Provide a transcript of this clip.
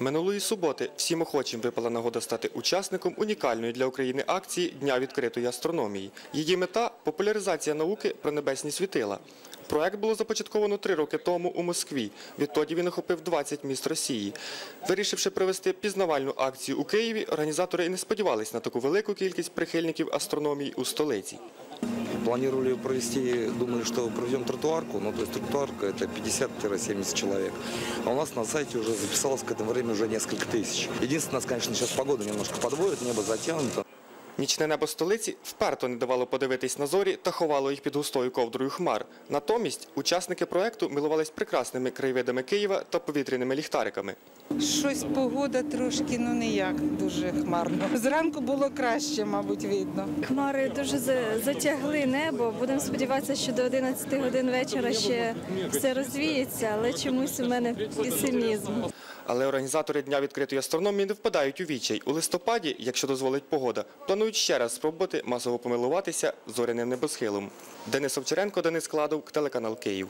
Минулої суботи всім охочим випала нагода стати учасником унікальної для України акції Дня відкритої астрономії. Її мета популяризація науки про небесні світила. Проект було започатковано три роки тому у Москві. Відтоді він охопив 20 міст Росії. Вирішивши провести пізнавальну акцію у Києві, організатори і не сподівались на таку велику кількість прихильників астрономії у столиці. Планировали провести, думали, что проведем тротуарку, ну то есть тротуарка это 50-70 человек. А у нас на сайте уже записалось к этому времени уже несколько тысяч. Единственное, нас, конечно, сейчас погода немножко подводит, небо затянуто. Нічне небо столиці вперто не давало подивитись на зорі та ховало їх під густою ковдрою хмар. Натомість учасники проекту милувались прекрасними краєвидами Києва та повітряними ліхтариками. Щось погода трошки, ну ніяк, дуже хмарно. Зранку було краще, мабуть, видно. Хмари дуже затягли небо. Будемо сподіватися, що до 11 годин вечора ще все розвіється, але чомусь у мене песимізм. Але організатори Дня відкритої астрономії не впадають у вічай. У листопаді, якщо дозволить погода, планують ще раз спробувати масово помилуватися зоряним небосхилом. Денис Овчаренко, Денис Кладов, телеканал Київ.